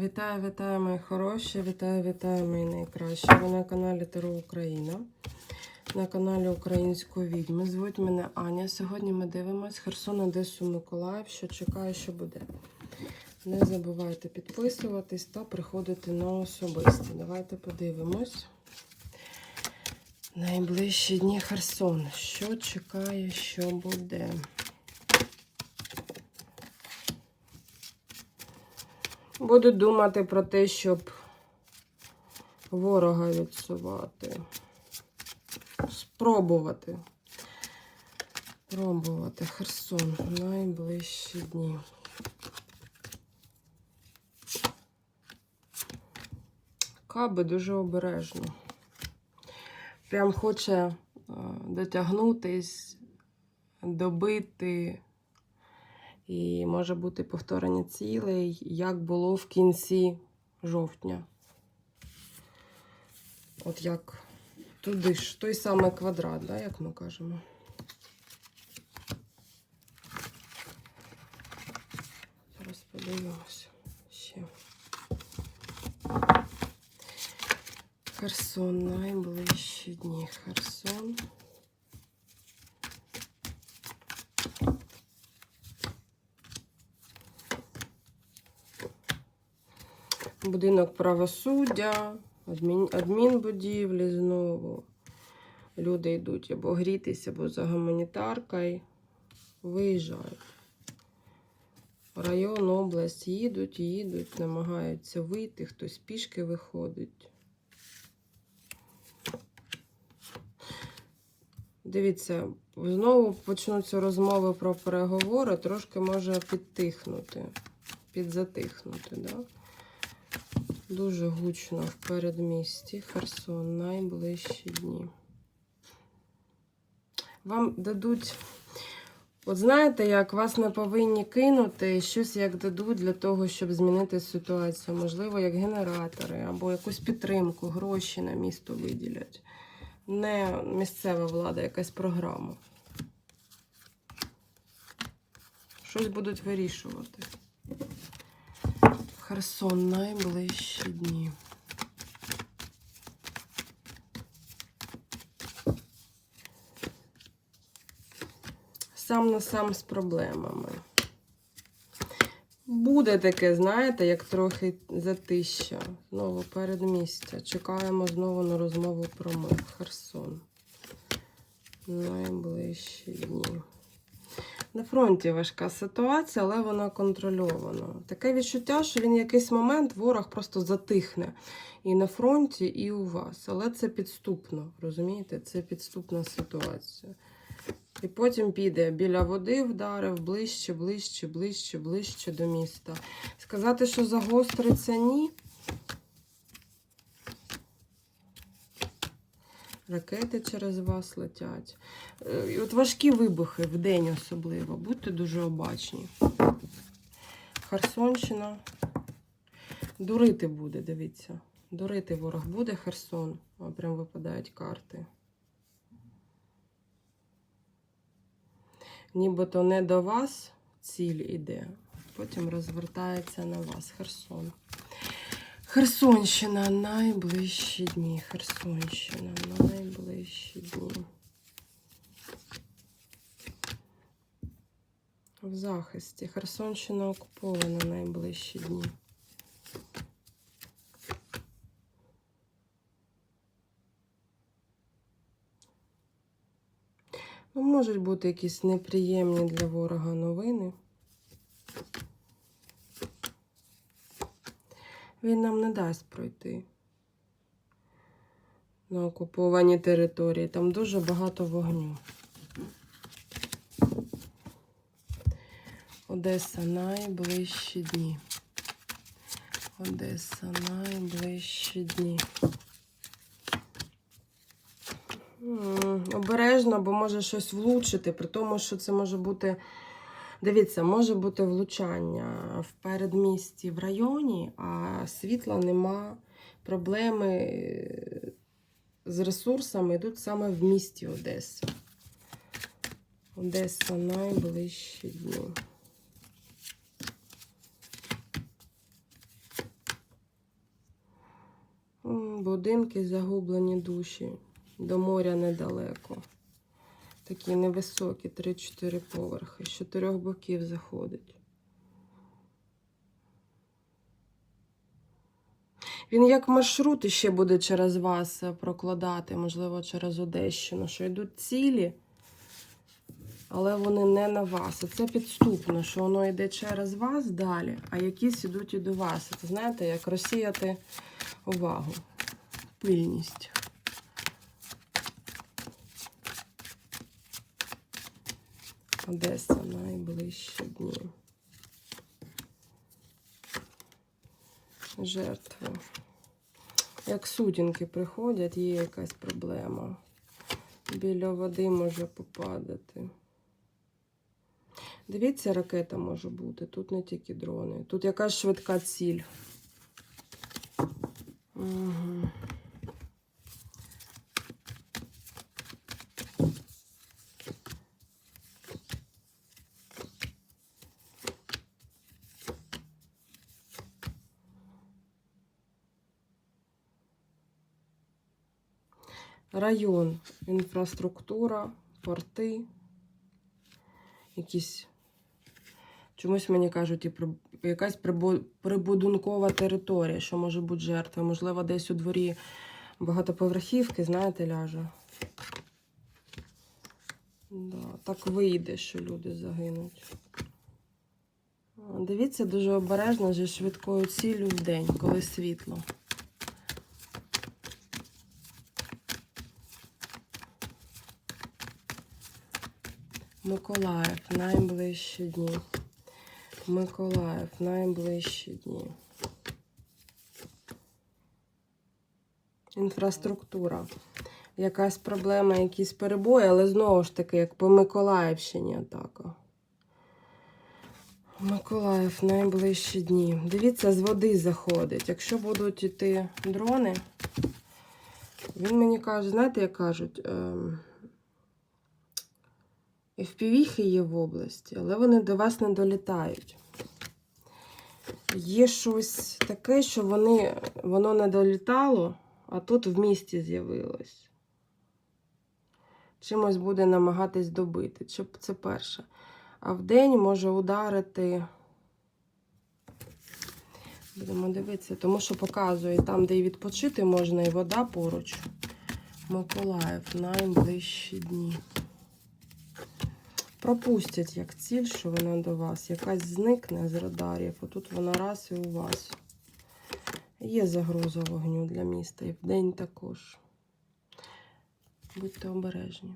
Вітаю, вітаю, мої хороші, вітаю, вітаю, мої найкращі. Ви на каналі Таро Україна, на каналі Української відьми. Звуть мене Аня. Сьогодні ми дивимось Херсон, Одесу, Миколаїв, що чекає, що буде. Не забувайте підписуватись та приходити на особисті. Давайте подивимось. Найближчі дні Херсон. Що чекає, що буде. Буду думати про те, щоб ворога відсувати. Спробувати. Пробувати Херсон в найближчі дні. Каби дуже обережно. Прям хоче е, дотягнутись, добити. І може бути повторення цілей, як було в кінці жовтня. От як туди ж, той самий квадрат, да, як ми кажемо. Зараз подивимося ще. Херсон, найближчі дні. Херсон. Будинок правосуддя, адмін, адмінбудівлі знову. Люди йдуть або грітися, або за гуманітаркою. Виїжджають. Район, область їдуть, їдуть, намагаються вийти, хтось пішки виходить. Дивіться, знову почнуться розмови про переговори, трошки може підтихнути, підзатихнути, да? Дуже гучно в передмісті Херсон найближчі дні. Вам дадуть, от знаєте, як вас не повинні кинути, щось як дадуть для того, щоб змінити ситуацію. Можливо, як генератори або якусь підтримку, гроші на місто виділять. Не місцева влада, якась програма. Щось будуть вирішувати. Херсон найближчі дні. Сам на сам з проблемами. Буде таке, знаєте, як трохи затища. Знову передмістя. Чекаємо знову на розмову про мир. Херсон. Найближчі дні. На фронті важка ситуація, але вона контрольована. Таке відчуття, що він в якийсь момент ворог просто затихне і на фронті, і у вас. Але це підступно, розумієте? Це підступна ситуація. І потім піде біля води, вдарив ближче, ближче, ближче, ближче до міста. Сказати, що загостриться ні. Ракети через вас летять. Е, от важкі вибухи в день особливо. Будьте дуже обачні. Херсонщина. Дурити буде, дивіться. Дурити ворог буде Херсон. Прям випадають карти. Нібито не до вас ціль іде, потім розвертається на вас Херсон. Херсонщина найближчі дні. Херсонщина найближчі дні. В захисті. Херсонщина окупована найближчі дні. Ну, можуть бути якісь неприємні для ворога новини. Він нам не дасть пройти на окуповані території. Там дуже багато вогню. Одеса найближчі дні. Одеса найближчі дні. Обережно, бо може щось влучити, при тому, що це може бути. Дивіться, може бути влучання в передмісті в районі, а світла нема. Проблеми е, з ресурсами йдуть саме в місті Одеса. Одеса найближчі дні. Будинки загублені душі. До моря недалеко. Такі невисокі, 3-4 поверхи. З чотирьох боків заходить. Він як маршрут ще буде через вас е, прокладати, можливо, через Одещину, що йдуть цілі, але вони не на вас. І це підступно, що воно йде через вас далі, а якісь йдуть і до вас. Це знаєте, як розсіяти увагу, пильність. Одеса найближчі дні. Жертви. Як сутінки приходять, є якась проблема. Біля води може попадати. Дивіться, ракета може бути. Тут не тільки дрони. Тут якась швидка ціль. Угу. Район, інфраструктура, порти, якісь. Чомусь мені кажуть, і при- якась прибу- прибудинкова територія, що може бути жертва. Можливо, десь у дворі багатоповерхівки, знаєте, ляже. Да, так вийде, що люди загинуть. Дивіться дуже обережно зі швидкою ціллю в день, коли світло. Миколаїв найближчі дні. Миколаїв найближчі дні. Інфраструктура. Якась проблема, якісь перебої, але знову ж таки, як по Миколаївщині атака. Миколаїв найближчі дні. Дивіться, з води заходить. Якщо будуть йти дрони, він мені каже, знаєте, як кажуть, ем, FPV-хи є в області, але вони до вас не долітають. Є щось таке, що вони, воно не долітало, а тут в місті з'явилось. Чимось буде намагатись добити. Це- перше. А вдень може ударити. Будемо дивитися, тому що показує там, де і відпочити можна, і вода поруч. Миколаїв найближчі дні. Пропустять як ціль, що вона до вас. Якась зникне з радарів. Отут вона раз і у вас. Є загроза вогню для міста і вдень також. Будьте обережні.